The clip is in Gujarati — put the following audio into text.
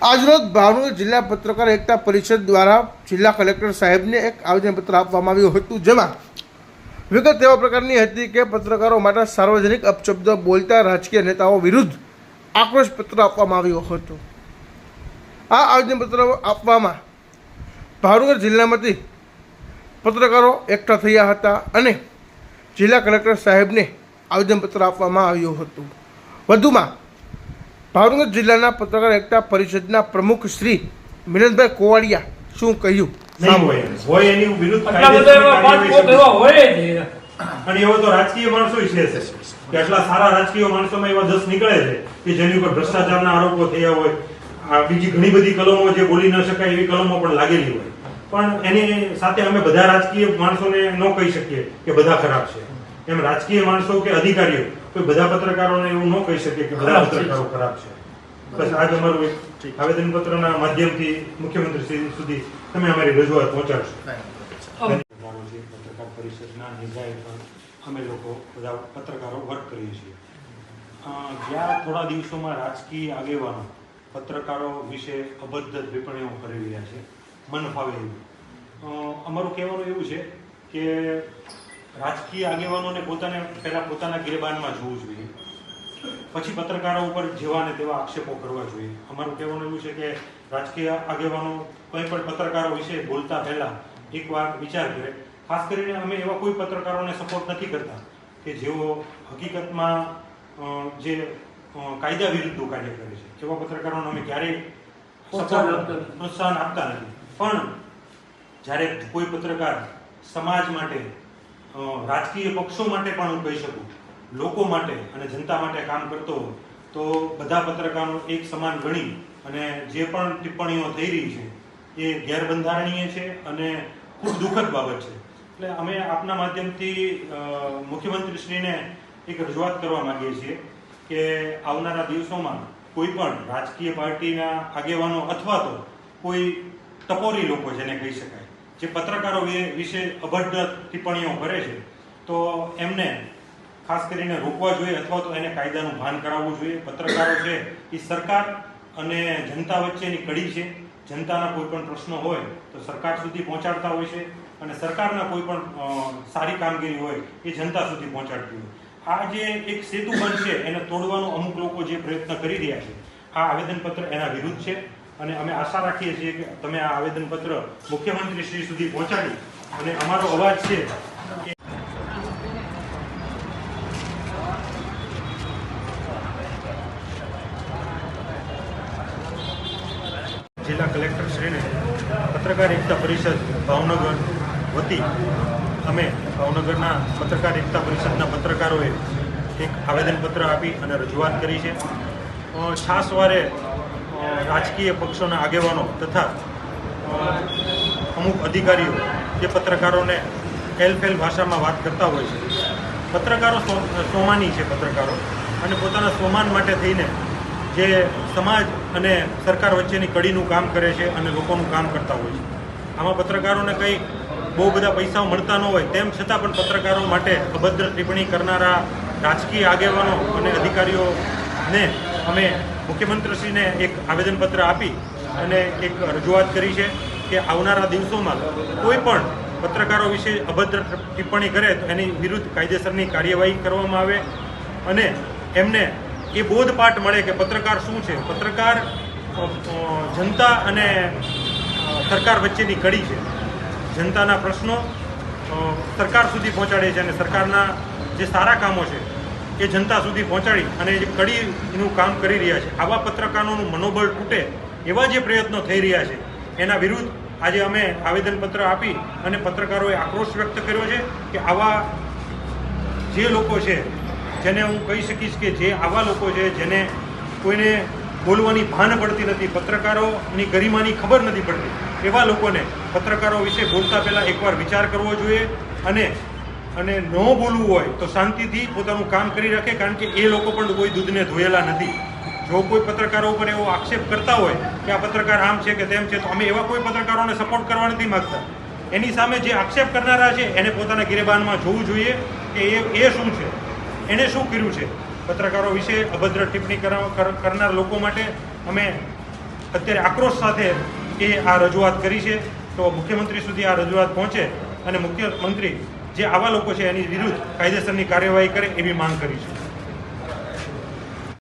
આજરોજ ભાવનગર જિલ્લા પત્રકાર એકતા પરિષદ દ્વારા જિલ્લા કલેક્ટર સાહેબને એક આવેદનપત્ર આપવામાં આવ્યું હતું, જેમાં વિગત એવા પ્રકારની હતી કે પત્રકારો માટે સાર્વજનિક અપશબ્દ બોલતા રાજકીય નેતાઓ વિરુદ્ધ આક્રોશ પત્ર આપવામાં આવ્યો હતો. આ આવેદનપત્ર આપવામાં ભાવનગર જિલ્લામાંથી પત્રકારો એકઠા થયા હતા અને જિલ્લા કલેક્ટર સાહેબને આવેદનપત્ર આપવામાં આવ્યું હતું. વધુમાં ભાવનગર જિલ્લાના પત્રકાર એકતા પરિષદના પ્રમુખ શ્રી મિલનભાઈ કોવાડિયા શું કહ્યું? હોય એની વિરુદ્ધ અને એવો તો રાજકીય માણસો છે કે આટલા સારા રાજકીય માણસોમાં એવા દસ નીકળે છે કે જેની ઉપર ભ્રષ્ટાચારના આરોપો થયા હોય. આ બીજી ઘણી બધી કલમો જે બોલી ન શકાય એવી કલમો પણ લાગેલી હોય. પણ એની સાથે અમે બધા રાજકીય માણસોને ન કહી શકીએ કે બધા ખરાબ છે. એમ રાજકીય માણસો કે અધિકારીઓ કોઈ બધા પત્રકારોને એવું ન કહી શકે કે બધા પત્રકારો ખરાબ છે. બસ આજ અમારું એક આવેદનપત્રના માધ્યમથી મુખ્યમંત્રી શ્રી સુધી તમે અમારી રજૂઆત પહોંચાડશો. પત્રકાર પરિષદના નિર્ણય પર અમે લોકો બધા પત્રકારો વર્ક કરીએ છીએ. જ્યાં થોડા દિવસોમાં રાજકીય આગેવાનો પત્રકારો વિશે અબદ્ધ ટિપ્પણીઓ કરી રહ્યા છે. મન ફાવે એવું. અમારું કહેવાનું એવું છે કે રાજકીય આગેવાનોને પોતાને પહેલા પોતાના ગિરબાનમાં જોવું જોઈએ. પછી પત્રકારો ઉપર જેવા ને તેવા આક્ષેપો કરવા જોઈએ. અમારું કહેવાનું એવું છે કે રાજકીય આગેવાનો કોઈ પણ પત્રકારો વિશે બોલતા પહેલા એકવાર વિચાર કરે. ખાસ કરીને અમે એવા કોઈ પત્રકારોને સપોર્ટ નથી કરતા કે જેઓ હકીકતમાં જે કાયદા વિરુદ્ધનું કાર્ય કરે છે. એવા પત્રકારોને અમે ક્યારેય પ્રોત્સાહન આપતા નથી. પણ જ્યારે કોઈ પત્રકાર સમાજ માટે રાજકીય પક્ષો માટે પણ હું કહી શકું. લોકો માટે અને જનતા માટે કામ કરતો હોય તો બધા પત્રકારો એક સમાન ગણી અને જે પણ ટિપ્પણીઓ થઈ રહી છે, એ ગેરબંધારણીય છે અને ખૂબ દુઃખદ બાબત છે. એટલે અમે આપના માધ્યમથી મુખ્યમંત્રીશ્રીને એક રજૂઆત કરવા માગીએ છીએ કે આવનારા દિવસોમાં કોઈ પણ રાજકીય પાર્ટીના આગેવાનો અથવા તો કોઈ ટપોરી લોકો, જેને કહી શકાય જે પત્રકારો વિશે અભદ્ર ટિપ્પણીઓ કરે છે, તો એમને ખાસ કરીને રોકવા જોઈએ અથવા તો એને કાયદાનું ભાન કરાવવું જોઈએ. પત્રકારો છે, એ સરકાર અને જનતા વચ્ચેની કડી છે. જનતાના કોઈ પણ પ્રશ્નો હોય તો સરકાર સુધી પહોંચાડતા હોય છે અને સરકારના કોઈ પણ સારી કામગીરી હોય એ જનતા સુધી પહોંચાડતી હોય. આ જે એક સેતુ બંધ છે, એને તોડવાનો અમુક લોકો જે પ્રયત્ન કરી રહ્યા છે, આ આવેદનપત્ર એના વિરુદ્ધ છે. અને અમે આશા રાખીએ છીએ કે તમે આ આવેદનપત્ર મુખ્યમંત્રી શ્રી સુધી પહોંચાડી અને અમારો અવાજ છે જિલ્લા કલેક્ટર શ્રીને પત્રકાર એકતા પરિષદ ભાવનગર વતી અમે ભાવનગરના પત્રકાર એકતા પરિષદના પત્રકારોએ એક આવેદનપત્ર આપી અને રજૂઆત કરી છે. છાસવારે રાજકીય પક્ષોના આગેવાનો તથા અમુક અધિકારીઓ જે પત્રકારોને એલફેલ ભાષામાં વાત કરતા હોય છે. પત્રકારો સોમાની છે પત્રકારો અને પોતાના સોમાન માટે થઈને જે સમાજ અને સરકાર વચ્ચેની કડીનું કામ કરે છે અને લોકોનું કામ કરતા હોય છે. આમાં પત્રકારોને કંઈ બહુ બધા પૈસા મળતા ન હોય તેમ છતાં પણ પત્રકારો માટે અભદ્ર ટિપ્પણી કરનારા રાજકીય આગેવાનો અને અધિકારીઓને અમે મુખ્યમંત્રીશ્રીને એક આવેદનપત્ર આપી અને એક રજૂઆત કરી છે કે આવનારા દિવસોમાં કોઈ પણ પત્રકારો વિશે અભદ્ર ટિપ્પણી કરે તો એની વિરુદ્ધ કાયદેસરની કાર્યવાહી કરવામાં આવે અને એમને એ બોધપાઠ મળે કે પત્રકાર શું છે. પત્રકાર જનતા અને સરકાર વચ્ચેની કડી છે. જનતાના પ્રશ્નો સરકાર સુધી પહોંચાડે છે અને સરકારના જે સારા કામો છે એ જનતા સુધી પહોંચાડી અને જે કડીનું કામ કરી રહ્યા છે, આવા પત્રકારોનું મનોબળ તૂટે એવા જે પ્રયત્નો થઈ રહ્યા છે, એના વિરુદ્ધ આજે અમે આવેદનપત્ર આપી અને પત્રકારોએ આક્રોશ વ્યક્ત કર્યો છે કે આવા જે લોકો છે, જેને હું કહી શકીશ કે જે આવા લોકો છે, જેને કોઈને બોલવાની ભાન પડતી નથી, પત્રકારોની ગરિમાની ખબર નથી પડતી, એવા લોકોને પત્રકારો વિશે બોલતા પહેલાં એકવાર વિચાર કરવો જોઈએ અને અને ન બોલવું હોય તો શાંતિથી પોતાનું કામ કરી રાખે, કારણ કે એ લોકો પણ કોઈ દૂધને ધોયેલા નથી. જો કોઈ પત્રકારો ઉપર એવો આક્ષેપ કરતા હોય કે આ પત્રકાર આમ છે કે તેમ છે, તો અમે એવા કોઈ પત્રકારોને સપોર્ટ કરવા નથી માંગતા. એની સામે જે આક્ષેપ કરનારા છે, એને પોતાના ગિરેબાનમાં જોવું જોઈએ કે એ એ શું છે? એણે શું કર્યું છે? પત્રકારો વિશે અભદ્ર ટિપ્પણી કરા- કર- કરનાર લોકો માટે અમે અત્યારે આક્રોશ સાથે એ આ રજૂઆત કરી છે. તો મુખ્યમંત્રી સુધી આ રજૂઆત પહોંચે અને મુખ્યમંત્રી જે આવા લોકો છે એની વિરુદ્ધ કાયદેસરની કાર્યવાહી કરે એવી માંગ કરી છે.